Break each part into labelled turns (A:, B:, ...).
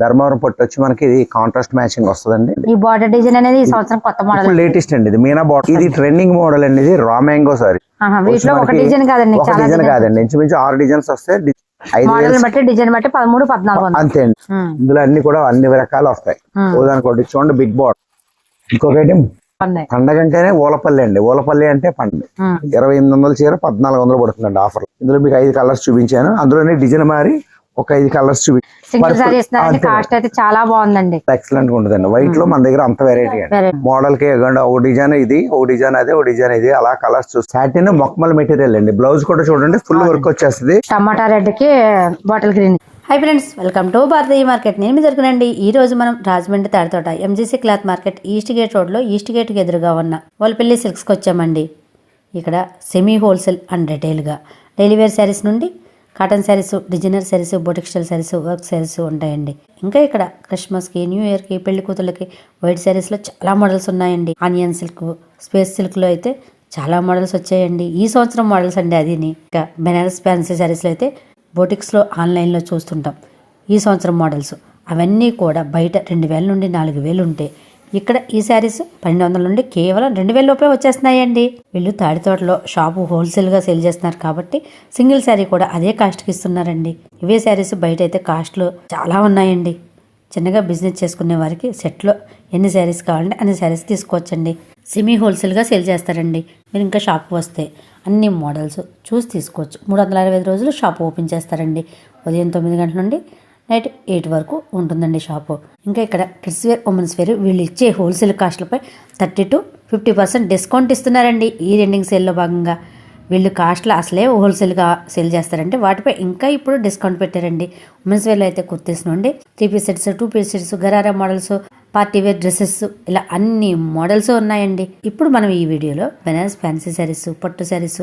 A: ధర్మవరం పట్టు వచ్చి మనకి ఇది కాంట్రాస్ట్ మ్యాచింగ్ వస్తుందండి.
B: ఈ బార్డర్ డిజైన్ అనేది ఈ సంవత్సరం కొత్త మోడల్
A: లేటెస్ట్ అండి ఇది మీనా బాటిల్ ఇది ట్రెండింగ్ మోడల్ అండి ఇది రా మ్యాంగో సారీ
B: వీటిలో ఒక డిజైన్ కాదండి
A: ఒక డిజైన్ కాదండి ఇంచుమించు ఆరు డిజైన్స్ వస్తాయి డి- ఐదు
B: మోడల్
A: వేలు
B: బట్టి డిజైన్ బట్టి పదమూడు పద్నాలుగు వందలు.
A: అంతే అండి. ఇందులో అన్ని కూడా అన్ని రకాలు వస్తాయి.
B: ఉమ్.
A: ఉదాహరణకు ఒకటి చూడండి బిగ్ బాట్ ఇంకొకటి. పండగ అంటేనే ఓలపల్లి అండి. ఓలపల్లి అంటే పండుగ
B: ఉమ్,
A: ఇరవై ఎనిమిది వందల చీర పద్నాలుగు వందలు పడుతుందండి ఆఫర్ ఇందులో మీకు ఐదు కలర్స్ చూపించాను. అందులోనే డిజైన్ మారి ఒక ఐదు కలర్స్
B: కాస్ట్ అయితే చాలా బాగుందండి.
A: ఎక్సలెంట్గా ఉంటుందండి. వైట్లో మన దగ్గర అంత వెరైటీ అండి. మోడల్కి ఇవ్వండి ఒక డిజైన్ ఇది ఒక డిజైన్ అదే ఒక డిజైన్ ఇది. అలా కలర్స్ చూస్తే సాటిన్ మొక్కమల్ మెటీరియల్ అండి. బ్లౌజ్ కూడా చూడండి ఫుల్ వర్క్ వచ్చేస్తుంది.
B: టమాటా రెడ్కి bottle green
C: hi friends welcome to Bharatiya market నేను మీ జరుగునండి ఈ రోజు మనం Rajahmundry Tadithota MGC cloth market east gate రోడ్లో ఈస్ట్ గేట్కి ఎదురుగా ఉన్న వాళ్ళపల్లి సిల్క్స్కి వచ్చామండి. ఇక్కడ సెమీ హోల్సేల్ అండ్ రిటైల్గా డైలీ వేర్ శారీస్ నుండి cotton saris designer saris boutique style saris work saris ఉంటాయండి. ఇంకా ఇక్కడ క్రిస్మస్కి న్యూ ఇయర్కి పెళ్ళి కూతుర్లకి వైట్ శారీస్లో చాలా మోడల్స్ ఉన్నాయండి. ఆనియన్ సిల్క్ స్పేస్ సిల్క్లో అయితే చాలా మోడల్స్ వచ్చాయండి. ఈ సంవత్సరం మోడల్స్ అండి అదిని. ఇంకా బెనారస్ ఫ్యాన్సీ శారీస్లో అయితే బోటిక్స్లో ఆన్లైన్లో చూస్తుంటాం. ఈ సంవత్సరం మోడల్స్ అవన్నీ కూడా బయట రెండు వేల నుండి నాలుగు వేలు ఉంటాయి ఇక్కడ ఈ శారీస్ పన్నెండు వందల నుండి కేవలం రెండు వేల లోపే వచ్చేస్తున్నాయండి. వీళ్ళు తాడితోటలో షాపు హోల్సేల్గా సేల్ చేస్తున్నారు కాబట్టి సింగిల్ శారీ కూడా అదే కాస్ట్కి ఇస్తున్నారండి. ఇవే శారీస్ బయట అయితే కాస్ట్లు చాలా ఉన్నాయండి. చిన్నగా బిజినెస్ చేసుకునే వారికి సెట్లో ఎన్ని శారీస్ కావాలంటే అన్ని శారీస్ తీసుకోవచ్చండి. సెమీ హోల్సేల్గా సేల్ చేస్తారండి. మీరు ఇంకా షాప్కి వస్తే అన్ని మోడల్స్ చూసి తీసుకోవచ్చు. మూడు వందల అరవై ఐదు రోజులు షాప్ ఓపెన్ చేస్తారండి. ఉదయం తొమ్మిది గంటల నుండి నైట్ ఎయిట్ వరకు ఉంటుందండి షాపు. ఇంకా ఇక్కడ కిడ్స్ వేర్ ఉమెన్స్ వేర్ వీళ్ళు ఇచ్చే wholesale కాస్ట్లపై thirty to fifty percent discount ఇస్తున్నారండి ఈ రెండింగ్ సేల్లో భాగంగా. వీళ్ళు కాస్ట్లో అసలే హోల్సేల్గా సేల్ చేస్తారంటే వాటిపై ఇంకా ఇప్పుడు డిస్కౌంట్ పెట్టారండి. ఉమెన్స్ వేర్లో అయితే కుర్తీస్ నుండి three piece sets two piece sets gharara models party wear dresses ఇలా అన్ని మోడల్స్ ఉన్నాయండి. ఇప్పుడు మనం ఈ వీడియోలో బెనారస్ ఫ్యాన్సీ శారీస్ పట్టు శారీస్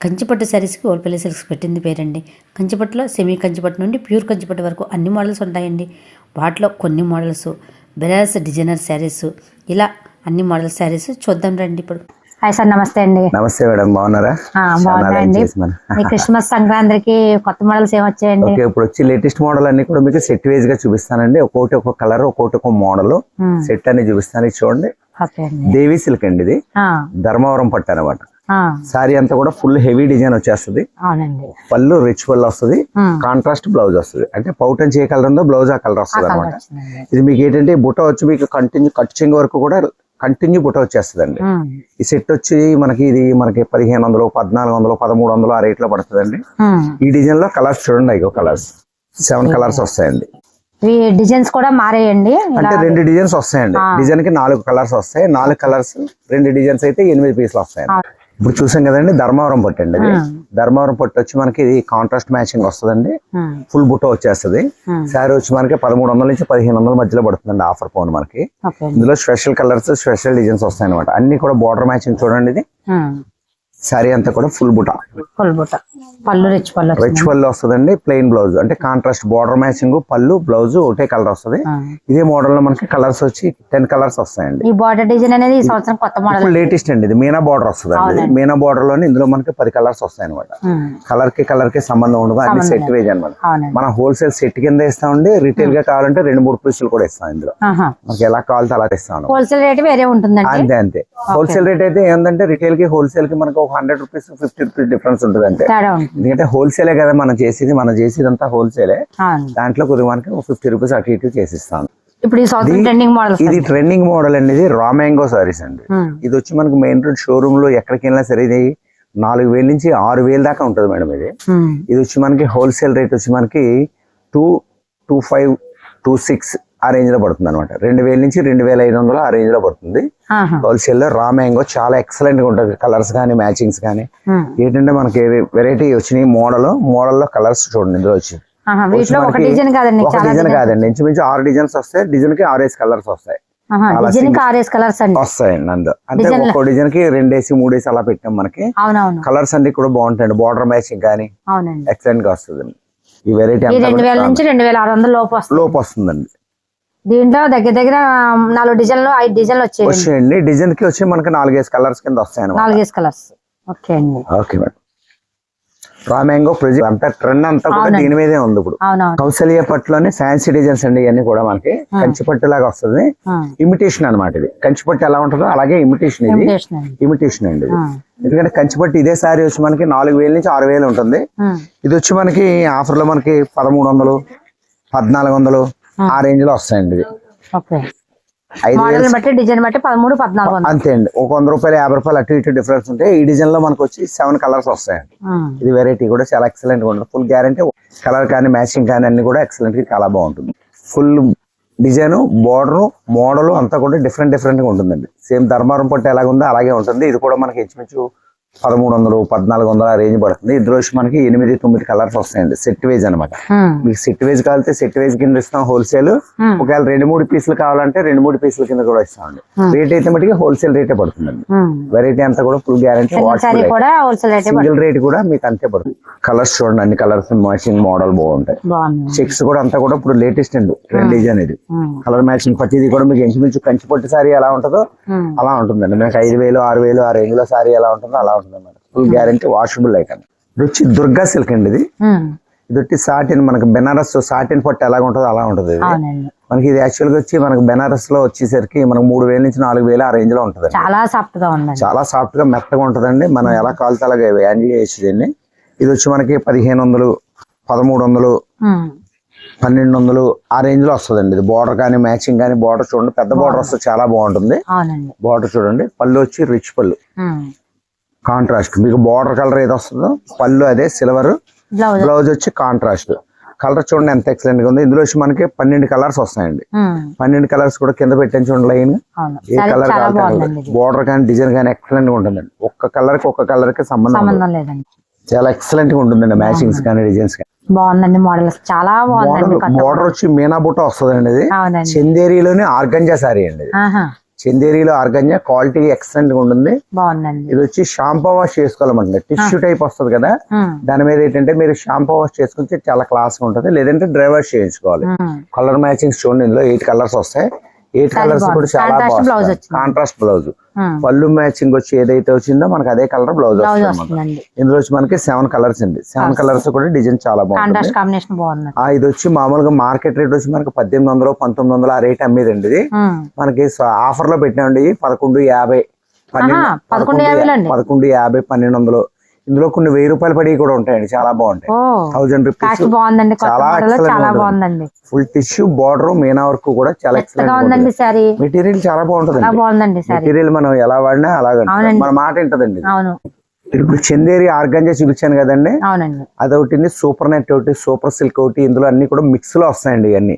C: కంచిపట్టు శారీస్కి ఓల్పల్లి సిల్క్స్ పెట్టింది పేరండి. కంచిపట్టులో సెమీ కంచిపట్టు నుండి ప్యూర్ కంచిపట్టు వరకు అన్ని మోడల్స్ ఉంటాయండి. వాటిలో కొన్ని మోడల్స్ బెనారస్ డిజైనర్ శారీస్ ఇలా అన్ని మోడల్ శారీస్ చూద్దాం రండి ఇప్పుడు.
B: హాయ్ సార్ నమస్తే అండి.
A: నమస్తే మేడం బాగున్నారా.
B: ఈ క్రిస్మస్ సంక్రాంతికి కొత్త మోడల్స్ ఏం వచ్చాయండి?
A: ఓకే ఇప్పుడు వచ్చి లేటెస్ట్ మోడల్ అన్ని కూడా మీకు సెట్ వైజ్గా చూపిస్తానండి. ఒక్కొక్కటి ఒక కలర్ ఒక్కొక్కటి ఒక మోడల్ సెట్ అని చూపిస్తాను. చూడండి. దేవి సిల్క్ అండి ఇది.
B: ఆ,
A: ధర్మవరం పట్టు అనమాట సారీ అంతా కూడా ఫుల్ హెవీ డిజైన్ వచ్చేస్తుంది. పళ్ళు రిచ్ పళ్ళు వస్తుంది. కాంట్రాస్ట్ బ్లౌజ్ వస్తుంది. అంటే పౌటన్ ఏ కలర్ ఉందో బ్లౌజ్ ఆ కలర్ వస్తుంది అనమాట ఇది మీకు ఏంటంటే బుట్ట వచ్చి మీకు కంటిన్యూ కట్ చెంగు వరకు కూడా కంటిన్యూ బుట్ట వచ్చేస్తుందండి. ఈ సెట్ వచ్చి మనకి ఇది మనకి పదిహేను వందలు పద్నాలుగు వందలు పదమూడు వందలు ఆ రేట్లో పడుతుందండి. ఈ డిజైన్లో కలర్స్ చూడండి ఇగో కలర్స్ సెవెన్ కలర్స్ వస్తాయండి.
B: డిజైన్స్ కూడా మారాయండి.
A: అంటే రెండు డిజైన్స్ వస్తాయండి. డిజైన్కి నాలుగు కలర్స్ వస్తాయి. నాలుగు కలర్స్ రెండు డిజైన్స్ అయితే ఎనిమిది పీసులు వస్తాయండి. ఇప్పుడు చూసాం కదండి ధర్మవరం పట్టు అండి
B: ఉమ్.
A: ధర్మవరం పట్టు వచ్చి మనకి ఇది కాంట్రాస్ట్ మ్యాచింగ్ వస్తుందండి. ఫుల్ బుట్ట వచ్చేస్తుంది. శారీ వచ్చి మనకి పదమూడు వందల నుంచి పదిహేను వందల మధ్యలో పడుతుందండి ఆఫర్ ఫోన్ మనకి. ఇందులో స్పెషల్ కలర్స్ స్పెషల్ డిజైన్స్ వస్తాయి అనమాట అన్ని కూడా బార్డర్ మ్యాచింగ్ చూడండి ఇది. శారీ అంతా కూడా ఫుల్ బుట్ట
B: ఫుల్ బుట్ట పళ్ళు రిచ్ పళ్ళు
A: రిచ్ పళ్ళు వస్తుందండి ప్లెయిన్ బ్లౌజ్ అంటే కాంట్రాస్ట్ బార్డర్ మ్యాచింగ్ పళ్ళు బ్లౌజ్ ఒకటే కలర్ వస్తుంది. ఇదే మోడల్లో మనకి కలర్స్ వచ్చి టెన్ కలర్స్ వస్తాయండి.
B: ఈ బార్డర్ డిజైన్ అనేది ఈ సంవత్సరం కొత్త మోడల్
A: లేటెస్ట్ అండి ఇది మీనా బార్డర్ వస్తుంది మీనా బార్డర్లోని ఇందులో మనకి పది కలర్స్ వస్తాయి అనమాట కలర్కి కలర్కి సంబంధం ఉండదు అన్ని సెట్ వేజ్ అనమాట మన హోల్సేల్ సెట్ కింద ఇస్తామండి రిటైల్గా కావాలంటే రెండు మూడు పీసులు కూడా ఇస్తాం ఇందులో. మనకి ఎలా కావాలంటే అలా ఇస్తాం
B: హోల్సేల్ రేట్ వేరే ఉంటుందండి.
A: అంతే అంతే. హోల్సేల్ రేట్ అయితే ఏంటంటే రిటైల్కి హోల్సేల్కి మనకు ఒక hundred rupees fifty rupees difference ఉంటుంది అంతే
B: ఉంటుంది
A: ఎందుకంటే హోల్సేలే కదా మనం చేసేది మనం చేసేది అంతా హోల్సేలే దాంట్లో కొద్దిగా మనకి ఫిఫ్టీ రూపీస్ అటు ఇటు చేసిస్తాను.
B: ఇప్పుడు ఈ సంవత్సరం ట్రెండింగ్ మోడల్స్
A: ఇది ట్రెండింగ్ మోడల్ అండి ఇది రా మ్యాంగో సారీస్ అండి. ఇది వచ్చి మనకి మెయిన్ రోడ్ షోరూమ్లో ఎక్కడికి వెళ్ళినా సరే ఇది నాలుగు వేల నుంచి ఆరు వేల దాకా ఉంటుంది మేడం ఇది. ఇది వచ్చి మనకి హోల్సేల్ రేట్ వచ్చి మనకి two two five two six ఆ రేంజ్లో పడుతుంది అనమాట రెండు వేల నుంచి రెండు వేల ఐదు వందలు ఆ రేంజ్లో పడుతుంది. హోల్సేల్లో రా మ్యాంగో చాలా ఎక్సలెంట్గా ఉంటుంది. కలర్స్ కానీ మ్యాచింగ్స్ కానీ. ఏంటంటే మనకి వెరైటీ వచ్చినాయి. మోడల్ మోడల్లో కలర్స్ చూడండి ఇందులో వచ్చి.
B: ఒక డిజైన్ కాదండి
A: ఇంచుమించు ఆరు డిజైన్స్ వస్తాయి. డిజైన్కి ఆరేసి కలర్స్ వస్తాయి. వస్తాయండి అందు అంటే
B: Design లో-
A: ఒక్కో డిజైన్కి రెండేసి మూడేసి అలా పెట్టాం మనకి. కలర్స్ అన్ని కూడా బాగుంటాయండి. బార్డర్ మ్యాచింగ్ కానీ ఎక్సలెంట్గా వస్తుంది ఈ వెరైటీ
B: ఈ
A: అంతా
B: రెండు వేల
A: కూడా
B: నుంచి రెండు వేల ఆరు వందల లోపు
A: లోపు వస్తుందండి.
B: దీంట్లో దగ్గర దగ్గర నాలుగు డిజైన్లు ఐదు డిజైన్లు వచ్చాయండి.
A: వచ్చేయండి. డిజైన్కి వచ్చి మనకి నాలుగేసి కలర్స్ కింద వస్తాయి అనమాట
B: నాలుగేసి కలర్స్. ఓకే అండి.
A: Okay madam. రా మ్యాంగో అంతా ట్రెండ్ అంతా కూడా. దీని మీదే ఉంది ఇప్పుడు. కౌసల్య పట్టులోనే ఫ్యాన్సీ డిజైన్స్ అండి ఇవన్నీ కూడా మనకి. కంచి పట్టు లాగా వస్తుంది. ఇమిటేషన్ అన్నమాట ఇది. కంచి పట్టు ఎలా ఉంటుందో అలాగే ఇమిటేషన్ ఇది.
B: ఇమిటేషన్ అండి.
A: ఎందుకంటే కంచి పట్టు ఇదే సారీ వచ్చి మనకి నాలుగు వేల నుంచి ఆరు వేలు ఉంటుంది. ఇది వచ్చి మనకి ఆఫర్లో మనకి పదమూడు వందలు పద్నాలుగు వందలు ఆ రేంజ్లో వస్తాయండి.
B: బట్టి డిజైన్ బట్టి పదమూడు పద్నాలుగు
A: అంతే అండి. ఒక వంద రూపాయలు యాభై రూపాయలు అటు ఇటు డిఫరెన్స్ ఉంటే ఈ డిజైన్లో మనకు వచ్చి సెవెన్ కలర్స్ వస్తాయండి. ఇది వెరైటీ కూడా చాలా ఎక్సలెంట్గా ఉంటుంది. ఫుల్ గ్యారంటీ కలర్ కానీ మ్యాచింగ్ కానీ అన్ని కూడా ఎక్సలెంట్గా చాలా బాగుంటుంది. ఫుల్ డిజైన్ బోర్డర్ మోడల్ అంతా కూడా డిఫరెంట్ డిఫరెంట్గా ఉంటుందండి. సేమ్ ధర్మారం పట్టు ఎలాగ ఉందో అలాగే ఉంటుంది. ఇది కూడా మనకి ఇంచుమించు పదమూడు వందలు పద్నాలుగు వందల రేంజ్ పడుతుంది. ఇందులో మనకి ఎనిమిది తొమ్మిది కలర్స్ వస్తాయండి. సెట్ వేజ్ అనమాట
B: ఉమ్.
A: మీకు సెట్ వేజ్ కావాలంటే సెట్ వేజ్ కింద ఇస్తాం హోల్సేల్.
B: Hmm.
A: ఒకవేళ రెండు మూడు పీసులు కావాలంటే రెండు మూడు పీసుల కింద కూడా ఇస్తామండి. రేట్ అయితే మటుకి హోల్సేల్ రేటే పడుతుందండి. వెరైటీ అంతా కూడా ఫుల్ గ్యారంటీ
B: సింగిల్ రేటే
A: కూడా మీకు అంతే పడుతుంది. కలర్స్ చూడండి అన్ని కలర్స్ మ్యాచింగ్ మోడల్ బాగుంటాయి. చెక్స్ కూడా అంతా కూడా ఇప్పుడు లేటెస్ట్ అండి. ట్రెండ్ డిజైన్ ఇది.
B: ఉమ్.
A: కలర్ మ్యాచింగ్ ప్రతిదీ కూడా మీకు ఇంచుమించు కంచి పట్టు సారీ ఎలా ఉంటుందో. అలా ఉంటుందండి. మీకు ఐదు వేలు ఆరు వేలు ఆ రేంజ్లో సారీ ఎలా ఉంటుందో అలా ఉంటుంది అన్నమాట. ఫుల్ గ్యారంటీ వాషబుల్ ఐటమ్ ఇది వచ్చి దుర్గా సిల్క్ అండి ఇది. ఇది వచ్చి సాటిన్ మనకి బెనారస్ సాటిన్ పట్టు ఎలా ఉంటుందో అలా ఉంటుంది ఇది. మనకి ఇది యాక్చువల్గా వచ్చి మనకి బెనారస్లో వచ్చేసరికి మనకు మూడు వేల నుంచి నాలుగు వేలు ఆ రేంజ్లో ఉంటుంది
B: చాలా సాఫ్ట్గా ఉందండి.
A: చాలా సాఫ్ట్గా మెత్తగా ఉంటుందండి. మనం ఎలా కాలితే అలాగే హ్యాండిల్ చేయొచ్చు దీన్ని. ఇది వచ్చి మనకి పదిహేను వందలు పదమూడు వందలు. పన్నెండు వందలు ఆ రేంజ్లో వస్తుందండి ఇది. బార్డర్ కానీ మ్యాచింగ్ కానీ బార్డర్ చూడండి. పెద్ద బార్డర్ వస్తుంది చాలా బాగుంటుంది. బార్డర్ చూడండి. పళ్ళు వచ్చి రిచ్ పళ్ళు. కాంట్రాస్ట్. మీకు బార్డర్ కలర్ ఏది వస్తుందో పళ్ళు అదే సిల్వర్.
B: బ్లౌజ్
A: వచ్చి కాంట్రాస్ట్. కలర్ చూడండి ఎంత ఎక్సలెంట్గా ఉంది. ఇందులో వచ్చి మనకి పన్నెండు కలర్స్ వస్తాయండి.
B: ఉమ్.
A: పన్నెండు కలర్స్ కూడా కింద పెట్టాను చూడండి లైన్. ఏ కలర్ బార్డర్ కానీ డిజైన్ కానీ ఎక్సలెంట్గా ఉంటుందండి. ఒక్క కలర్కి ఒక్క కలర్కి సంబంధం
B: లేదండి.
A: చాలా ఎక్సలెంట్గా ఉంటుందండి మ్యాచింగ్స్ కానీ డిజైన్స్ కానీ.
B: బాగుందండి మోడల్ చాలా బాగుందండి
A: బార్డర్ వచ్చి మీనా బుట్ట వస్తుందండి ఇది. చందేరిలోనే ఆర్గంజా సారీ అండి చందేరిలో ఆర్గంజా క్వాలిటీ ఎక్సలెంట్గా ఉంటుంది.
B: బాగుందండి.
A: ఇది వచ్చి షాంపూ వాష్ చేసుకోవాలన్నమాట టిష్యూ టైప్ వస్తుంది కదా. దాని మీద ఏంటంటే మీరు షాంపూ వాష్ చేసుకుంటే చాలా క్లాస్గా ఉంటుంది. లేదంటే డ్రై వాష్ చేయించుకోవాలి. కలర్ మ్యాచింగ్ చూడండి ఇందులో ఎయిట్ కలర్స్ వస్తాయి. ఎయిట్
B: చాలా
A: కలర్స్. కూడా చాలా బాగుంది. Contrast blouse. పళ్ళు మ్యాచింగ్ వచ్చి ఏదైతే వచ్చిందో మనకి అదే కలర్ బ్లౌజ్ వస్తుంది ఇందులో వచ్చి మనకి సెవెన్ కలర్స్ అండి సెవెన్ కలర్స్ కూడా డిజైన్ చాలా
B: బాగుంది
A: ఆ ఇది వచ్చి మామూలుగా మార్కెట్ రేట్ వచ్చి మనకి పద్దెనిమిది వందలు పంతొమ్మిది వందలు ఆ రేట్ అమ్మేదండి ఇది. మనకి ఆఫర్లో పెట్టినామండి పదకొండు యాభై పన్నెండు?
B: పదకొండు
A: యాభై పన్నెండు వందలు ఇందులో కొన్ని వెయ్యి రూపాయలు పడి కూడా ఉంటాయండి చాలా బాగుంటాయి. థౌజండ్ రూపీస్
B: బాగుందండి
A: చాలా.
B: బాగుందండి.
A: ఫుల్ టిష్యూ బార్డర్ మీనా వర్క్ కూడా చాలా ఎక్సలెంట్ మెటీరియల్ చాలా బాగుంటుంది మెటీరియల్ మనం ఎలా వాడినా అలాగే. మన మాట ఉంటదండి
B: అవును.
A: ఇప్పుడు చందేరి ఆర్గంజా చూపించాను కదండి?
B: అవునండి.
A: అదొకటి సూపర్ నెట్ ఒకటి సూపర్ సిల్క్ ఒకటి ఇందులో అన్ని కూడా మిక్స్లో వస్తాయండి ఇవన్నీ.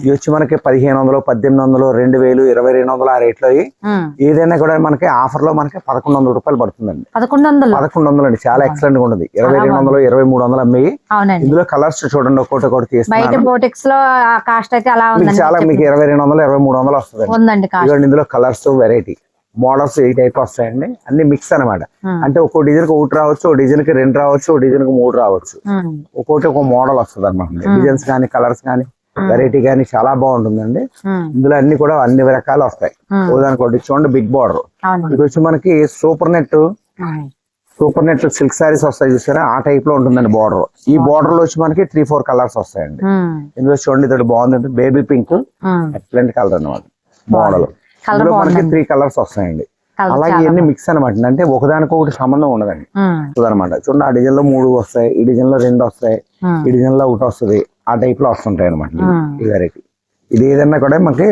A: ఇవి వచ్చి మనకి పదిహేను వందలు పద్దెనిమిది వందలు రెండు వేలు ఇరవై రెండు వందలు ఆ రేట్లో. ఏదైనా కూడా మనకి ఆఫర్లో మనకి పదకొండు వందల రూపాయలు పడుతుందండి.
B: పదకొండు వందలు
A: పదకొండు. వందలు అండి చాలా ఎక్సలెంట్గా ఉంటుంది ఇరవై రెండు వందలు ఇరవై మూడు వందలు అమ్మాయి ఇందులో కలర్స్ చూడండి ఒక్కొక్కటి ఒకటి చాలా మీకు ఇరవై రెండు వందలు ఇరవై మూడు వందలు వస్తుంది ఇందులో కలర్స్ వెరైటీ. మోడల్స్ ఈ టైప్ వస్తాయండి. అన్ని మిక్స్ అన్నమాట.
B: Hmm.
A: అంటే ఒక్కో డిజైన్కి ఒకటి రావచ్చు ఒక డిజైన్కి రెండు రావచ్చు ఒక డిజైన్కి మూడు రావచ్చు.
B: ఉమ్.
A: ఒక్కొక్కటి ఒక మోడల్ వస్తుంది అనమాట డిజైన్స్ కానీ కలర్స్ కానీ వెరైటీ కానీ చాలా బాగుంటుందండి. ఇందులో అన్ని కూడా అన్ని రకాలు వస్తాయి.
B: Hmm.
A: ఉదాహరణకు ఒకటి చూడండి బిగ్ బార్డర్ ఇది వచ్చి మనకి super net. Super net silk saris వస్తాయి చూసారా? ఆ టైప్లో ఉంటుందండి బార్డర్ ఈ బార్డర్లో వచ్చి మనకి త్రీ ఫోర్ కలర్స్ వస్తాయండి. ఇందులో చూడండి ఇది బాగుంది బేబీ పింక్. ఎక్సలెంట్ కలర్ అన్నమాట. మోడల్. ఇందులో మనకి. త్రీ కలర్స్ వస్తాయండి. అలాగే ఇవన్నీ మిక్స్ అనమాట అంటే ఒకదానికి ఒకటి సంబంధం ఉండదండి. అనమాట చూడండి ఆ డిజైన్లో మూడు వస్తాయి ఈ డిజైన్లో రెండు వస్తాయి. ఈ డిజైన్లో ఒకటి వస్తుంది. ఆ టైప్లో వస్తుంటాయి అనమాట. ఈ వెరైటీ ఇది ఏదన్నా కూడా మనకి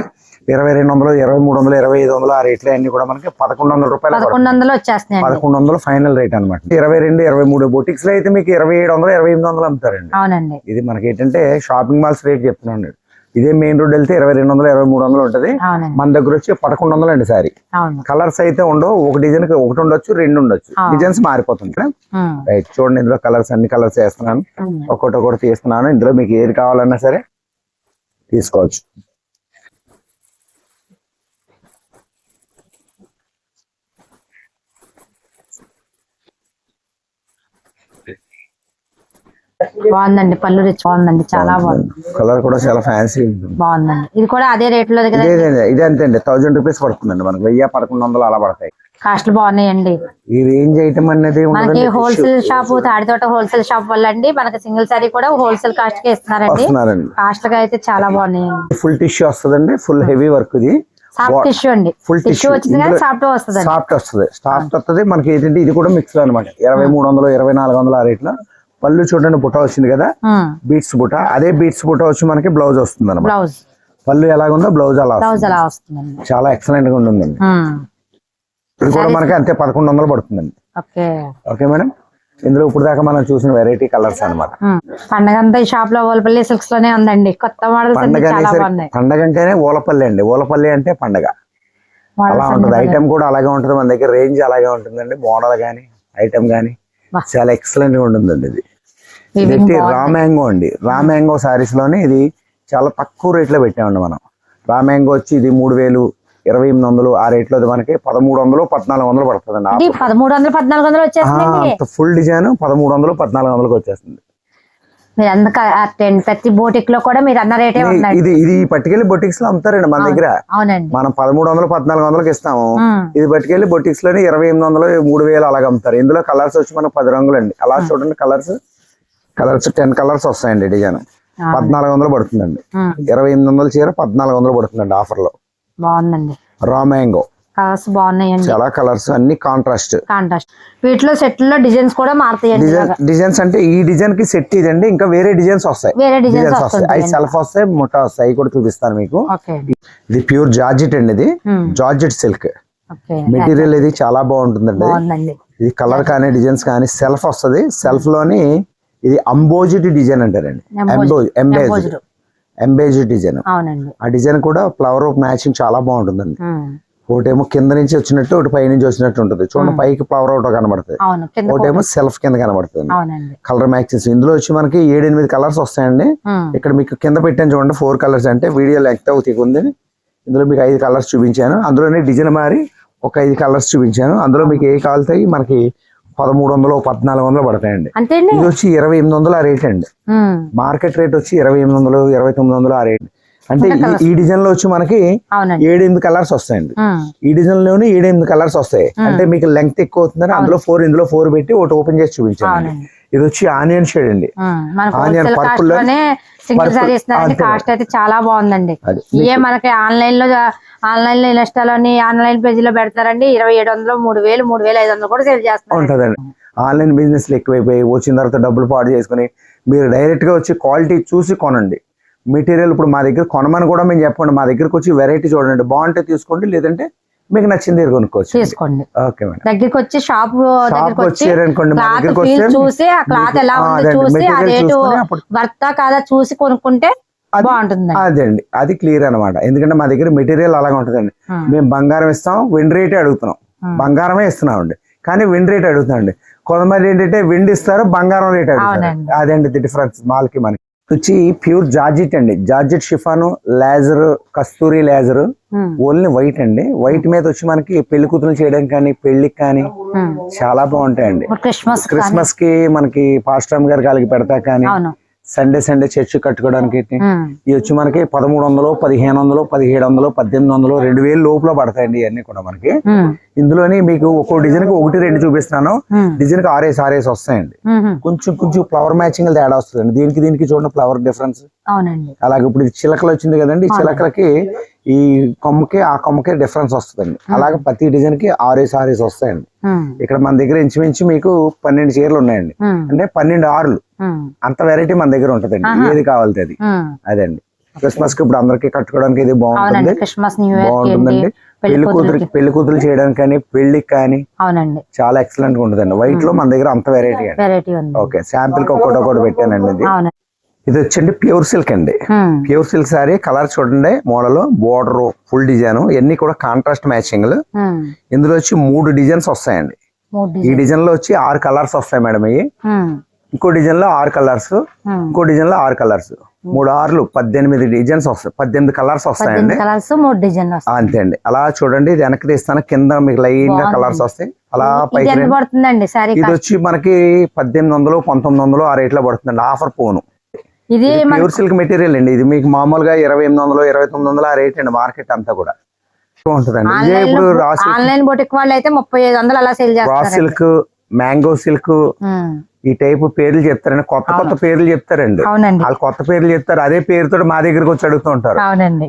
A: ఇరవై రెండు వందలు ఇరవై మూడు వందలు ఇరవై ఐదు వందలు ఆ రేట్లు అన్ని కూడా మనకి పదకొండు వందల రూపాయలు
B: పదకొండు వందలు వచ్చేస్తున్నాయండి.
A: పదకొండు వందలు ఫైనల్ రేట్ అనమాట. ఇరవై రెండు ఇరవై మూడు బొటిక్స్లో అయితే మీకు ఇరవై ఏడు వందలు ఇరవై ఎనిమిది వందలు అమ్ముతారండి.
B: అవునండి.
A: ఇది మనకి ఏంటంటే షాపింగ్ మాల్స్ రేట్ చెప్తున్నాను ఇదే మెయిన్ రోడ్ వెళ్తే ఇరవై రెండు వందలు ఇరవై మూడు వందలు ఉంటది. మన దగ్గర వచ్చి పదకొండు వందలు అండి సారీ. కలర్స్ అయితే ఉండవు ఒక డిజైన్కి ఒకటి ఉండొచ్చు రెండు ఉండొచ్చు. డిజైన్స్ మారిపోతుంటాయి
B: ఉమ్.
A: రైట్ చూడండి ఇందులో కలర్స్ అన్ని కలర్స్ వేస్తున్నాను. ఒక్కొక్కటి ఒకటి తీస్తున్నాను. ఇందులో మీకు ఏది కావాలన్నా సరే తీసుకోవచ్చు.
B: బాగుందండి పళ్ళు రిచ్ బాగుందండి చాలా బాగుంది.
A: కలర్ కూడా చాలా ఫ్యాన్సీ
B: బాగుందండి. ఇది కూడా అదే రేట్లో కదా
A: ఇదే అంతే అండి థౌజండ్ రూపీస్ పడుతుందండి మనకి. వెయ్యి పదకొండు వందలు అలా పడతాయి.
B: కాస్ట్లు బాగున్నాయండి.
A: ఈ రేంజ్ ఐటమ్ అనేది
B: మనకి. Wholesale shop Tadithota wholesale shop వల్ల అండి మనకి సింగిల్ సారీ కూడా హోల్సేల్ కాస్ట్కి ఇస్తున్నారండి. కాస్ట్గా అయితే చాలా బాగున్నాయండి.
A: ఫుల్ టిష్యూ వస్తుందండి ఫుల్ హెవీ వర్క్ ఇది.
B: సాఫ్ట్ టిష్యూ అండి.
A: ఫుల్
B: టిష్యూ
A: టిష్యూ
B: వచ్చింది కానీ సాఫ్ట్ వస్తుంది
A: సాఫ్ట్ వస్తుంది. సాఫ్ట్ వస్తుంది. మనకి ఏంటంటే ఇది కూడా మిక్స్ అనమాట ఇరవై మూడు వందలు ఇరవై నాలుగు వందలు ఆ రేట్లో పళ్ళు చూడండి బుట్ట వచ్చింది కదా? బీట్స్ బుట్ట. అదే బీట్స్ బుట్ట వచ్చి మనకి బ్లౌజ్ వస్తుంది అనమాట పళ్ళు ఎలాగుందో బ్లౌజ్ అలా వస్తుంది. చాలా ఎక్సలెంట్గా ఉంటుందండి. ఇది కూడా మనకి అంతే పదకొండు వందలు పడుతుందండి.
B: ఓకే.
A: Okay madam. ఇందులో ఇప్పుడు దాకా మనం చూసిన వెరైటీ కలర్స్ అనమాట.
B: పండగ అంతా ఈ షాప్లో ఓల్పల్లి సిల్క్స్లోనే ఉందండి. కొత్త మోడల్స్
A: పండగ పండగ అంటేనే ఓలపల్లి అండి. ఓలపల్లి అంటే పండగ. అలా ఉంటుంది. ఐటమ్ కూడా అలాగే ఉంటుంది. మన దగ్గర రేంజ్ అలాగే ఉంటుందండి. మోడల్ గానీ ఐటమ్ గానీ. చాలా ఎక్సలెంట్గా ఉంటుందండి ఇది. ఇది
B: బాగుంది.
A: రా మ్యాంగో అండి. రా మ్యాంగో సారీస్లోనే ఇది చాలా తక్కువ రేట్లో పెట్టామండి మనం. రా మ్యాంగో వచ్చి ఇది మూడు వేలు ఇరవై ఎనిమిది వందలు ఆ రేట్లో మనకి పదమూడు వందలు పద్నాలుగు వందలు పడుతుందండి
B: ఇది పదమూడు వందలు పద్నాలుగు వందలు వచ్చేసిందండి
A: అంత ఫుల్ డిజైన్ పదమూడు వందలు పద్నాలుగు వందలకు వచ్చేస్తుంది.
B: మీరు అందుక ప్రతి బోటిక్లో కూడా మీరు అన్న రేటే
A: ఇది- ఇది పట్టుకెళ్ళి బొటిక్స్లో అమ్ముతారండి మన దగ్గర.
B: అవునండి.
A: మనం పదమూడు వందలు పద్నాలుగు వందలకి ఇస్తాము. ఇది పట్టుకెళ్ళి బొటిక్స్లోని ఇరవై ఎనిమిది వందలు మూడు వేలు అలాగ అమ్ముతారు. ఇందులో కలర్స్ వచ్చి మనకు పది రంగులు అండి అలా చూడండి కలర్స్. కలర్స్ టెన్ కలర్స్ వస్తాయండి డిజైన్. పద్నాలుగు వందలు పడుతుందండి. ఇరవై ఎనిమిది వందల చీర పద్నాలుగు వందలు పడుతుందండి ఆఫర్లో
B: బాగుందండి.
A: Raw mango.
B: కలర్స్ బాగున్నాయండి.
A: చాలా కలర్స్ అన్ని కాంట్రాస్ట్.
B: కాంట్రాస్ట్. వీటిలో సెట్లో డిజైన్స్ కూడా ఇలాగా.
A: డిజైన్స్ అంటే ఈ డిజైన్కి సెట్ ఇదండి ఇంకా వేరే డిజైన్స్ వస్తాయి.
B: వేరే డిజైన్స్
A: వస్తాయి. అవి సెల్ఫ్ వస్తాయి ముఠా వస్తాయి. కూడా చూపిస్తాను మీకు. ఇది ప్యూర్ జార్జెట్ అండి ఇది. Georgette silk. మెటీరియల్ ఇది చాలా బాగుంటుందండి. ఇది కలర్ కానీ డిజైన్స్ కానీ సెల్ఫ్ వస్తది. సెల్ఫ్లోని ఇది అంబోజిడ్ డిజైన్ అంటారండి.
B: Embosed.
A: ఎంబేజ్
B: Embosed.
A: ఎంబేజ్ డిజైన్. ఆ డిజైన్ కూడా ఫ్లవర్ మ్యాచింగ్ చాలా బాగుంటుందండి. ఒకటేమో కింద నుంచి వచ్చినట్టు ఒకటి పై నుంచి వచ్చినట్టు ఉంటుంది. చూడండి పైకి ఫ్లవర్ ఒకటి కనబడుతుంది. ఒకటేమో సెల్ఫ్ కింద కనబడుతుంది. Colour matchings. ఇందులో వచ్చి మనకి ఏడు ఎనిమిది కలర్స్ వస్తాయండి. ఇక్కడ మీకు కింద పెట్టాను చూడండి ఫోర్ కలర్స్ అంటే వీడియో అవుతుంది ఉంది. ఇందులో మీకు ఐదు కలర్స్ చూపించాను. అందులోనే డిజైన్ మారి ఒక ఐదు కలర్స్ చూపించాను. అందులో మీకు ఏ కావాలితాయి మనకి పదమూడు వందలు పద్నాలుగు వందలు పడతాయండి. ఇది వచ్చి ఇరవై ఎనిమిది వందలు ఆ రేట్ అండి. మార్కెట్ రేట్ వచ్చి ఇరవై ఎనిమిది వందలు ఇరవై తొమ్మిది వందలు ఆ రేట్. అంటే ఈ- డిజైన్లో వచ్చి మనకి
B: అవునండి.
A: ఏడు ఎనిమిది కలర్స్ వస్తాయండి. ఈ డిజైన్లోనే ఏడు ఎనిమిది కలర్స్ వస్తాయి. అంటే మీకు లెంగ్త్ ఎక్కువ అవుతుందని అందులో ఫోర్ ఇందులో ఫోర్ పెట్టి ఒకటి ఓపెన్ చేసి చూపించాను ఇది వచ్చి ఆనియన్ షేడ్ అండి. Onion
B: హోల్సేల్ కాస్ట్ అయితే చాలా బాగుందండి. ఇవే మనకి ఆన్లైన్లో ఆన్లైన్లో ఇన్స్టాలోని ఆన్లైన్ పేజీలో పెడతారండి. ఇరవై ఏడు వందలు మూడు వేలు మూడు వేలు ఐదు వందలు కూడా సేల్ చేస్తారు
A: ఉంటుందండి. ఆన్లైన్ బిజినెస్ ఎక్కువైపోయి వచ్చిన తర్వాత డబ్బులు పాడు చేసుకుని మీరు డైరెక్ట్గా వచ్చి క్వాలిటీ చూసి కొనండి. మెటీరియల్ ఇప్పుడు మా దగ్గర కొనమని కూడా మేము చెప్పండి మా దగ్గరకు వచ్చి వెరైటీ చూడండి. బాగుంటే తీసుకోండి లేదంటే మీకు నచ్చింది కొనుక్కోవచ్చు.
B: తీసుకోండి.
A: Okay madam.
B: దగ్గరికి వచ్చి షాప్ దగ్గరికి వచ్చి చూసి ఆ క్లాత్ ఎలా ఉంది చూసి ఆ రేటు వర్తా కాదా చూసి కొనుక్కుంటే
A: అది-
B: బాగుంటుంది
A: అదే అండి. అది క్లియర్ అన్నమాట. ఎందుకంటే మా దగ్గర మెటీరియల్ అలాగే ఉంటుందండి. మేము బంగారం ఇస్తాం వెండి రేటే అడుగుతున్నాం. బంగారమే ఇస్తున్నాం అండి కానీ వెండి రేట్ అడుగుతున్నాం కొంతమంది ఏంటంటే వెండి ఇస్తారు బంగారం రేట్ అడుగుతారు. అదండి డిఫరెన్స్. మాల్కి మనకి వచ్చి ప్యూర్ జార్జెట్ అండి. Georgette chiffon laser Kasturi laser only white అండి. వైట్ మీద వచ్చి మనకి పెళ్ళి కూతురు చేయడానికి కానీ పెళ్ళికి కానీ. చాలా బాగుంటాయండి.
B: క్రిస్మస్
A: క్రిస్మస్కి మనకి పాస్టమ్ గారి కాలికి పెడతా కానీ సండే సండే చర్చ్ కట్టుకోవడానికి ఇవి వచ్చి మనకి పదమూడు వందలు పదిహేను వందలు పదిహేడు వందలు పద్దెనిమిది వందలు రెండు వేలు లోపల పడతాయండి ఇవన్నీ కూడా మనకి. ఇందులోని మీకు ఒక్కో డిజైన్కి ఒకటి రెండు చూపిస్తున్నాను. డిజైన్కి ఆరేసి ఆరేసి వస్తాయండి. కొంచెం కొంచెం ఫ్లవర్ మ్యాచింగ్ తేడా వస్తుందండి. దీనికి దీనికి చూడండి ఫ్లవర్ డిఫరెన్స్ అలాగే ఇప్పుడు చిలకలు వచ్చింది కదండి ఈ చిలకలకి ఈ కొమ్మకి ఆ కొమ్మకి డిఫరెన్స్ వస్తుందండి. అలాగే ప్రతి డిజైన్కి ఆరేసి ఆరేసి వస్తాయండి. ఇక్కడ మన దగ్గర ఇంచుమించు మీకు పన్నెండు చీరలు ఉన్నాయండి. అంటే పన్నెండు ఆరులు. అంత వెరైటీ మన దగ్గర ఉంటదండి. ఏది కావాలితే అది. అదండి క్రిస్మస్కి ఇప్పుడు అందరికి కట్టుకోవడానికి ఇది బాగుంటుంది.
B: క్రిస్మస్
A: బాగుంటుందండి. పెళ్ళి కూతురికి. పెళ్ళి కూతురు చేయడానికి కానీ పెళ్ళికి కానీ
B: అవునండి.
A: చాలా ఎక్సలెంట్గా ఉంటుందండి. వైట్లో మన దగ్గర అంత వెరైటీ ఓకే శాంపిల్కి ఒకటి ఒకటి పెట్టానండి ఇది. ఇది వచ్చండి ప్యూర్ సిల్క్ అండి. ప్యూర్ సిల్క్ సారీ కలర్ చూడండి మోడల్ బోర్డర్ ఫుల్ డిజైన్ ఇవన్నీ కూడా కాంట్రాస్ట్ మ్యాచింగ్ ఇందులో వచ్చి మూడు డిజైన్స్ వస్తాయండి. ఈ డిజైన్లో వచ్చి ఆరు కలర్స్ వస్తాయి మేడం ఇవి. ఇంకో డిజైన్లో ఆరు కలర్స్. ఇంకో డిజైన్లో ఆరు కలర్స్. మూడు ఆరులు పద్దెనిమిది డిజైన్స్ వస్తాయి. పద్దెనిమిది కలర్స్ వస్తాయండి.
B: పద్దెనిమిది కలర్స్ మూడు డిజైన్
A: ఆ, అంతే అండి. అలా చూడండి ఇది వెనక్కి తీస్తాను కింద మీకు లైన్గా కలర్స్ వస్తాయి. అలా పైకి ఇది వచ్చి మనకి పద్దెనిమిది వందలు పంతొమ్మిది వందలు ఆ రేట్లో పడుతుందండి. ఆఫర్ పోను.
B: ఇది
A: ప్యూర్ సిల్క్ మెటీరియల్ అండి. ఇది మీకు మామూలుగా ఇరవై ఎనిమిది వందలు ఇరవై తొమ్మిది వందలు ఆ రేట్ అండి మార్కెట్ అంతా కూడా. ఉంటుందండి ఇదే
B: ఆన్లైన్
A: ఇప్పుడు రా
B: చేస్తారు.
A: సిల్క్ మ్యాంగో సిల్క్ ఈ టైపు పేర్లు చెప్తారండి. కొత్త కొత్త పేర్లు చెప్తారండి. వాళ్ళు కొత్త పేర్లు చెప్తారు. అదే పేరుతో మా దగ్గరికి వచ్చి అడుగుతూ ఉంటారు.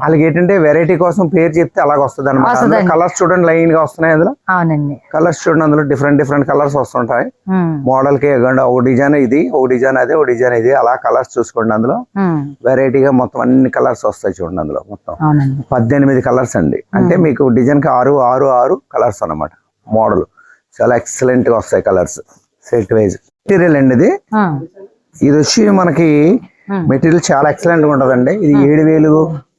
A: వాళ్ళకి ఏంటంటే వెరైటీ కోసం పేరు చెప్తే అలాగ వస్తుంది అనమాట. కలర్స్ చూడండి లైన్గా వస్తున్నాయి అందులో. కలర్స్ చూడండి అందులో డిఫరెంట్ డిఫరెంట్ కలర్స్ వస్తుంటాయి. మోడల్కి ఒక డిజైన్ ఇది ఒక డిజైన్ అదే ఒక డిజైన్ ఇది. అలా కలర్స్ చూసుకోండి అందులో. వెరైటీగా మొత్తం అన్ని కలర్స్ వస్తాయి చూడండి అందులో మొత్తం. పద్దెనిమిది కలర్స్ అండి. అంటే మీకు డిజైన్కి ఆరు ఆరు ఆరు కలర్స్ అన్నమాట. మోడల్ చాలా ఎక్సలెంట్గా వస్తాయి కలర్స్ సెట్ వైజ్ మెటీరియల్ అండి ఇది. ఇది వచ్చి మనకి మెటీరియల్ చాలా ఎక్సలెంట్గా ఉంటదండి. ఇది ఏడు వేలు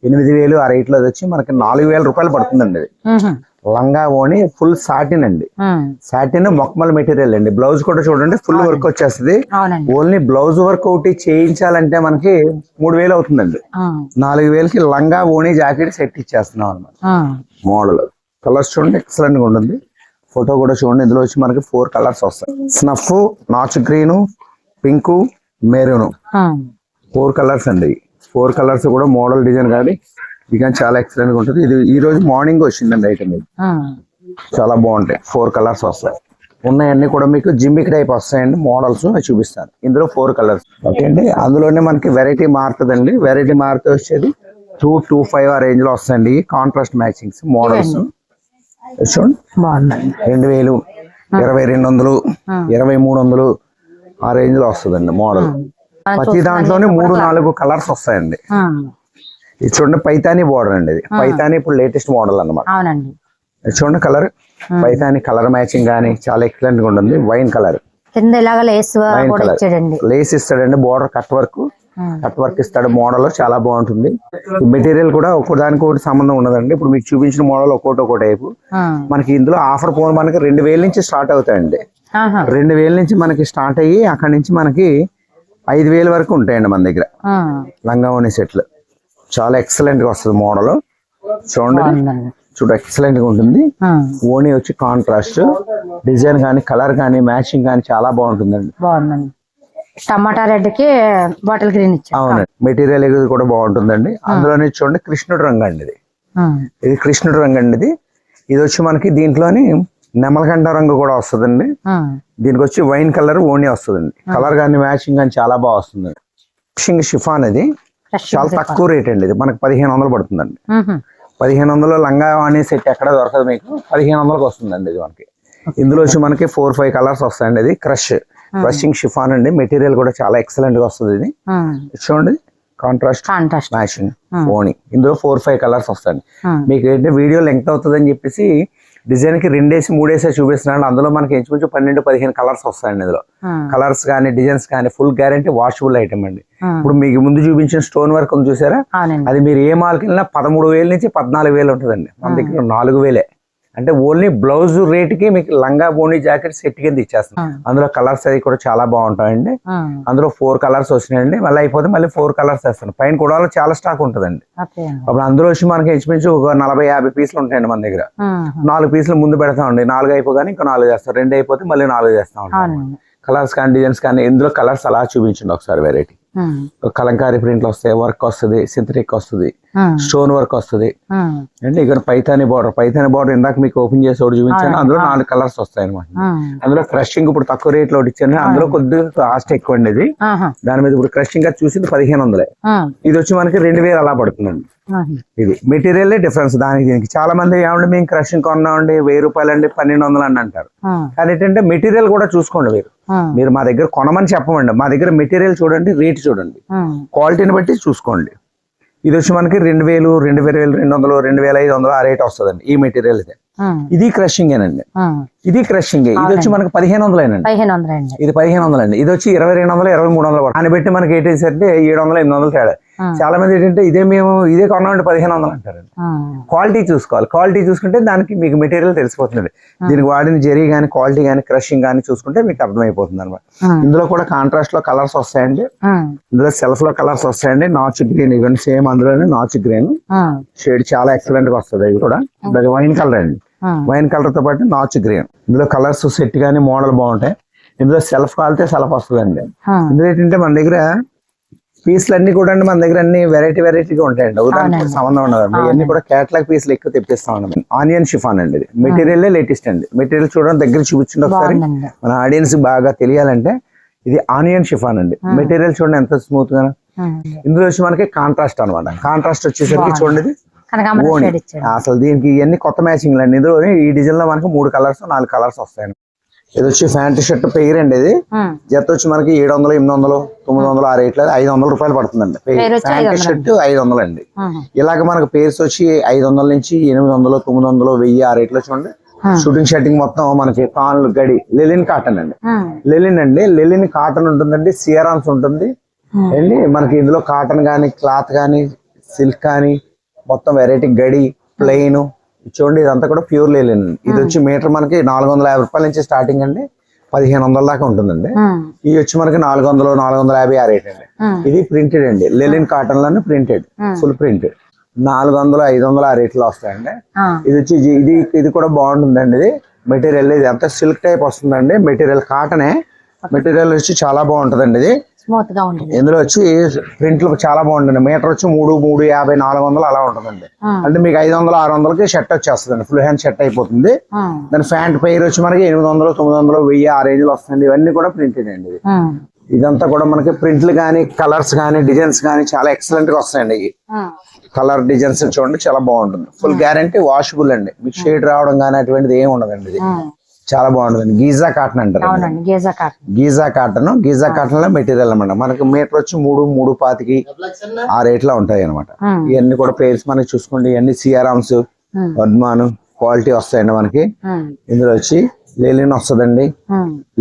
A: ఎనిమిది వేలు ఆ రేట్లో ఇది వచ్చి మనకి నాలుగు వేల రూపాయలు పడుతుందండి ఇది. లంగా ఓని ఫుల్ సాటిన్ అండి. సాటిన్ మొక్కమల్ మెటీరియల్ అండి. బ్లౌజ్ కూడా చూడండి ఫుల్ వర్క్ వచ్చేస్తుంది. ఓన్లీ బ్లౌజ్ వర్క్ ఒకటి చేయించాలంటే మనకి మూడు వేలు అవుతుందండి. నాలుగు వేలకి లంగా ఓని జాకెట్ సెట్ ఇచ్చేస్తున్నాం అనమాట మోడల్ కలర్స్ చూడండి ఎక్సలెంట్గా ఉంటుంది. ఫోటో కూడా చూడండి. ఇందులో వచ్చి మనకి ఫోర్ కలర్స్ వస్తాయి. Snuff notch green pink maroon. Four colours అండి. ఫోర్ కలర్స్ కూడా మోడల్ డిజైన్ కానీ ఇది కానీ చాలా ఎక్సలెంట్గా ఉంటుంది. ఇది ఈ రోజు మార్నింగ్ వచ్చిందండి ఐటమ్ ఇది. చాలా బాగుంటాయి. ఫోర్ కలర్స్ వస్తాయి. ఉన్నాయన్నీ కూడా మీకు జిమ్మిక్ టైప్ వస్తాయండి. మోడల్స్ అవి చూపిస్తాను. ఇందులో ఫోర్ కలర్స్. ఓకే అండి. అందులోనే మనకి వెరైటీ మారుతుందండి. వెరైటీ మారుతూ వచ్చేది టూ టూ ఫైవ్ ఆ రేంజ్లో వస్తాయండి. Contrast matchings models. చూడండి.
B: బాగుందండి.
A: రెండు వేలు ఇరవై రెండు వందలు ఇరవై మూడు వందలు ఆ రేంజ్లో వస్తుందండి మోడల్. ప్రతి దాంట్లోనే మూడు నాలుగు కలర్స్ వస్తాయండి. ఇది చూడండి పైతాని బోర్డర్ అండి ఇది. పైతాని ఇప్పుడు లేటెస్ట్ మోడల్ ఇది చూడండి కలర్ పైతాని కలర్ మ్యాచింగ్ కానీ చాలా ఎక్సలెంట్గా ఉంటుంది. వైన్ కలర్
B: కింద ఇలాగ లేస్
A: వైన్
B: కూడా
A: కలర్
B: ఇచ్చాడండి.
A: లేస్ ఇస్తాడండి border cut work cut work ఇస్తాడు. మోడల్ చాలా బాగుంటుంది. మెటీరియల్ కూడా ఒక్కోదానికి ఒకటి సంబంధం ఉండదండి. ఇప్పుడు మీకు చూపించిన మోడల్ ఒక్కోటి ఒక్కో టైపు. మనకి ఇందులో ఆఫర్ ఫోన్ మనకి రెండు వేల నుంచి స్టార్ట్ అవుతాయండి. రెండు వేల నుంచి మనకి స్టార్ట్ అయ్యి అక్కడి నుంచి మనకి ఐదు వేల వరకు ఉంటాయండి మన దగ్గర. లంగావోని సెట్లు. చాలా ఎక్సలెంట్గా వస్తుంది మోడల్. చూడండి. చూడ ఎక్సలెంట్గా ఉంటుంది. ఓనీ వచ్చి కాంట్రాస్ట్ డిజైన్ కానీ కలర్ కానీ మ్యాచింగ్ కానీ చాలా బాగుంటుందండి.
B: బాగుందండి. టమాటా రెడ్కి బాటిల్ గ్రీన్ ఇచ్చాడు
A: అవునండి. మెటీరియల్ ఇది కూడా బాగుంటుందండి. అందులోనే చూడండి కృష్ణుడు రంగు అండి ఇది. ఇది కృష్ణుడు రంగు అండి ఇది. ఇది వచ్చి మనకి దీంట్లోని నెమలకంఠ రంగు కూడా వస్తుందండి. దీనికి వచ్చి వైన్ కలర్ ఓనీ వస్తుందండి. కలర్ కానీ మ్యాచింగ్ కానీ చాలా బాగా వస్తుంది ఫిషింగ్ షిఫాన్ ఇది. చాలా తక్కువ రేట్ అండి ఇది. మనకి పదిహేను వందలు పడుతుందండి. పదిహేను వందలు లంగా అనే సెట్ ఎక్కడ దొరకదు మీకు. పదిహేను వందలకు వస్తుందండి ఇది మనకి. ఇందులో వచ్చి మనకి ఫోర్ ఫైవ్ కలర్స్ వస్తాయండి. ఇది క్రష్. క్రషింగ్ షిఫాన్ అండి. మెటీరియల్ కూడా చాలా ఎక్సలెంట్గా వస్తుంది ఇది. చూడండి. కాంట్రాస్ట్
B: కాంట్రాస్ట్
A: మ్యాచింగ్ ఓని ఇందులో ఫోర్ ఫైవ్ కలర్స్ వస్తాయండి. మీకు ఏంటంటే వీడియో లెంగ్త్ అవుతుంది అని చెప్పేసి డిజైన్కి రెండేసి మూడేసి చూపిస్తున్నాను. అందులో మనకి ఇంచుమించు పన్నెండు పదిహేను కలర్స్ వస్తాయండి ఇందులో. కలర్స్ కానీ డిజైన్స్ కానీ ఫుల్ గ్యారంటీ వాషబుల్ ఐటమ్ అండి. ఇప్పుడు మీకు ముందు చూపించిన స్టోన్ వర్క్ ఉంది చూసారా? అది మీరు ఏ మాల్కి వెళ్ళినా పదమూడు వేల నుంచి పద్నాలుగు వేలు ఉంటుందండి. మన దగ్గర నాలుగు వేలే. అంటే ఓన్లీ బ్లౌజ్ రేట్కి మీకు లంగా బోని జాకెట్ సెట్ కింద ఇచ్చేస్తాం. అందులో కలర్స్ అది కూడా చాలా బాగుంటాయండి. అందులో ఫోర్ కలర్స్ వచ్చినాయండి. మళ్ళీ అయిపోతే మళ్ళీ ఫోర్ కలర్స్ వేస్తాను. పైన కూడా చాలా స్టాక్ ఉంటుందండి. అప్పుడు అందులో వచ్చి మనకి ఇంచుమించు ఒక నలభై యాభై పీసులు ఉంటాయండి మన దగ్గర. నాలుగు పీసులు ముందు పెడతామండి. నాలుగు అయిపోగానే ఇంకా నాలుగు చేస్తాం రెండు అయిపోతే మళ్ళీ నాలుగు చేస్తాం
B: అవునండి.
A: కలర్స్ కానీ డిజైన్స్ కానీ ఇందులో కలర్స్ అలా చూపించండి ఒకసారి వెరైటీ. కలంకారీ ప్రింట్లు వస్తాయి వర్క్ వస్తుంది సింథటిక్ వస్తుంది. స్టోన్ వర్క్ వస్తుంది. అంటే ఇక్కడ పైతాని బార్డర్. పైతాని బార్డర్ ఇందాక మీకు ఓపెన్ చేసి ఒకటి చూపించాను. అందులో నాలుగు కలర్స్ వస్తాయి అనమాట అందులో క్రషింగ్ ఇప్పుడు తక్కువ రేట్లో ఒకటి ఇచ్చాను. అందులో కొద్దిగా కాస్ట్ ఎక్కువ అండి ఇది దాని మీద ఇప్పుడు క్రషింగ్ అది చూసింది పదిహేను వందలే. ఇది వచ్చి మనకి రెండు వేలు అలా పడుతుందండి. ఇది మెటీరియల్ డిఫరెన్స్ దానికి దీనికి. చాలా మంది ఏమంటే మేము క్రషింగ్ కొన్నామండి వెయ్యి రూపాయలు అండి పన్నెండు వందలు అండి అంటారు. కానీ ఏంటంటే మెటీరియల్ కూడా చూసుకోండి మీరు. మీరు మా దగ్గర కొనమని చెప్పమండి. మా దగ్గర మెటీరియల్ చూడండి రేట్ చూడండి. క్వాలిటీని బట్టి చూసుకోండి. ఇది వచ్చి మనకి రెండు వేలు రెండు వేల రెండు వందలు రెండు వేల ఐదు వందలు ఆ రేట్ వస్తుందండి. ఈ మెటీరియల్ ఇది. ఇది క్రషింగ్
B: ఉమ్,
A: ఇది క్రషింగ్ ఇది వచ్చి మనకి పదిహేను వందలేనండి
B: వందలు అండి.
A: ఇది పదిహేను వందలు అండి. ఇది వచ్చి ఇరవై రెండు వందలు ఇరవై మూడు వందలు దాన్ని బట్టి మనకి ఏంటి అంటే ఏడు వందలు ఎనిమిది వందలు తేడా. చాలా మంది ఏంటంటే ఇదే మేము ఇదే కొన్నామంటే పదిహేను వందలు అంటారండి క్వాలిటీ చూసుకోవాలి. క్వాలిటీ చూసుకుంటే దానికి మీకు మెటీరియల్ తెలిసిపోతుంది దీనికి వాడిన జరీ కానీ క్వాలిటీ కానీ క్రషింగ్ కానీ చూసుకుంటే మీకు అర్థమైపోతుంది అనమాట ఇందులో కూడా కాంట్రాస్ట్లో కలర్స్ వస్తాయండి. ఇందులో సెల్ఫ్లో కలర్స్ వస్తాయండి. నాచ్ గ్రీన్ ఇవన్నీ సేమ్ అందులోనే నాచ్ గ్రీన్ షేడ్ చాలా ఎక్సలెంట్గా వస్తుంది. ఇది కూడా. అది వైన్ కలర్ అండి. వైన్ కలర్తో పాటు నాచ్ గ్రీన్ ఇందులో కలర్స్ సెట్ కానీ మోడల్ బాగుంటాయి. ఇందులో సెల్ఫ్ కాలితే సెల్ఫ్ వస్తుందండి.
B: ఉమ్,
A: ఇందులో ఏంటంటే మన దగ్గర పీసులు అన్ని కూడా మన దగ్గర అన్ని వెరైటీ వెరైటీగా ఉంటాయండి.
B: అవునండి.
A: సంబంధం ఉండదు. ఇవన్నీ కూడా క్యాటలాగ్ పీసులు ఎక్కువ తెప్పిస్తాం అండి ఆనియన్ షిఫాన్ అండి ఇది. మెటీరియల్ లేటెస్ట్ అండి. మెటీరియల్ చూడండి దగ్గర చూపించండి ఒకసారి. మన ఆడియన్స్ బాగా తెలియాలంటే ఇది ఆనియన్ షిఫాన్ అండి. మెటీరియల్ చూడండి ఎంత
B: స్మూత్గా.
A: ఇందులో వచ్చి మనకి కాంట్రాస్ట్ అన్నమాట. కాంట్రాస్ట్ వచ్చేసరికి చూడండి అసలు దీనికి ఇవన్నీ కొత్త మ్యాచింగ్ అండి ఇందులో ఈ డిజైన్లో మనకి మూడు కలర్స్ నాలుగు కలర్స్ వస్తాయండి. ఇది వచ్చి ప్యాంట్ షర్ట్ పెయిర్ అండి ఇది. జత వచ్చి మనకి ఏడు వందలు ఎనిమిది వందలు తొమ్మిది వందలు ఆ రేట్లో ఐదు వందల రూపాయలు పడుతుందండి. ప్యాంట్
B: 500
A: షర్ట్ ఐదు వందలు అండి. ఇలాగ మనకు పేర్స్ వచ్చి ఐదు వందల నుంచి ఎనిమిది వందలు తొమ్మిది వందలు వెయ్యి ఆ రేట్లో చూడండి. షూటింగ్ షర్టింగ్ మొత్తం మనకి కాన్లు గడి లెలిన్ కాటన్ అండి. లెలిన్ అండి. లెలిన్ కాటన్ ఉంటుందండి సియరాన్స్ ఉంటుంది. అండి మనకి ఇందులో కాటన్ కానీ క్లాత్ కానీ సిల్క్ కానీ మొత్తం వెరైటీ గడి ప్లెయిన్ చూడండి ఇదంతా కూడా ప్యూర్ లెలిన్ ఇది వచ్చి మీటర్ మనకి నాలుగు వందల యాభై రూపాయల నుంచి స్టార్టింగ్ అండి. పదిహేను వందల దాకా ఉంటుందండి. ఇది వచ్చి మనకి నాలుగు వందలు నాలుగు వందల యాభై ఆ రేట్ అండి. ఇది ప్రింటెడ్ అండి. లెలిన్ కాటన్లోనే ప్రింటెడ్ ఫుల్ ప్రింటెడ్ నాలుగు వందలు ఐదు వందలు ఆ రేట్లో వస్తాయండి. ఇది వచ్చి ఇది ఇది కూడా బాగుంటుందండి ఇది. మెటీరియల్ ఇది. అంతా సిల్క్ టైప్ వస్తుందండి. మెటీరియల్ కాటనే మెటీరియల్ వచ్చి చాలా బాగుంటుందండి ఇది.
B: ఉంటుంది.
A: ఇందులో వచ్చి ప్రింట్లు చాలా బాగుంటుంది. మీటర్ వచ్చి మూడు మూడు యాభై నాలుగు వందలు అలా ఉంటుందండి. అంటే మీకు ఐదు వందలు ఆరు వందలకి షర్ట్ వచ్చేస్తుందండి. ఫుల్ హ్యాండ్ షర్ట్ అయిపోతుంది. దాని ప్యాంట్ పైర్ వచ్చి మనకి ఎనిమిది వందలు తొమ్మిది వందలు వెయ్యి ఆ రేంజ్లో వస్తుంది ఇవన్నీ కూడా ప్రింటెడ్ అండి. ఇదంతా కూడా మనకి ప్రింట్లు కానీ కలర్స్ కానీ డిజైన్స్ కానీ చాలా ఎక్సలెంట్గా వస్తాయండి ఇవి. కలర్ డిజైన్స్ చూడండి చాలా బాగుంటుంది. ఫుల్ గ్యారంటీ వాషబుల్ అండి. మీకు షేడ్ రావడం కానీ అటువంటిది ఏమి ఉండదండి ఇది. చాలా బాగుంటుంది. గీజా కాటన్ అంటారు.
B: అవునండి Giza cotton.
A: Giza cotton Giza కాటన్లో మెటీరియల్ అన్నమాట. మనకి మీటర్ వచ్చి మూడు మూడు పాతికి ఆ రేట్లో ఉంటాయి అనమాట. ఇవన్నీ కూడా పేర్స్ మనకి చూసుకోండి. ఇవన్నీ సిఆరామ్స్. వర్ధమాన్ క్వాలిటీ వస్తాయండి మనకి. ఇందులో వచ్చి లెలిన్ వస్తుందండి.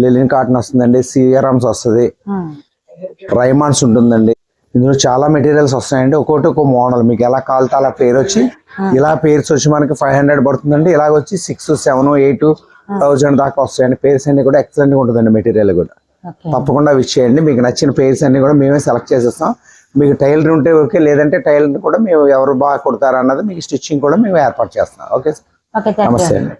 A: లెలిన్ కాటన్ వస్తుందండి. సిఆరామ్స్ వస్తుంది. రైమాన్స్ ఉంటుందండి. ఇందులో చాలా మెటీరియల్స్ వస్తాయండి. ఒక్కొక్కటి ఒక మోడల్. మీకు ఎలా కావాలితే అలా పేరు వచ్చి ఇలా పేర్స్ వచ్చి మనకి ఫైవ్ హండ్రెడ్ పడుతుందండి. ఇలాగ వచ్చి సిక్స్ సెవెన్ ఎయిట్ థౌజండ్ దాకా వస్తాయండి. పేర్స్ అన్ని కూడా ఎక్సలెంట్గా ఉంటుందండి మెటీరియల్ కూడా. తప్పకుండా విష్ చేయండి. మీకు నచ్చిన పేర్స్ అన్ని కూడా మేమే సెలెక్ట్ చేసేస్తాం. మీకు టైలర్ ఉంటే ఓకే లేదంటే టైలర్ కూడా మేము ఎవరు బాగా కుడతారు అన్నది మీకు స్టిచ్చింగ్ కూడా మేము ఏర్పాటు చేస్తాం. ఓకే నమస్తే అండి.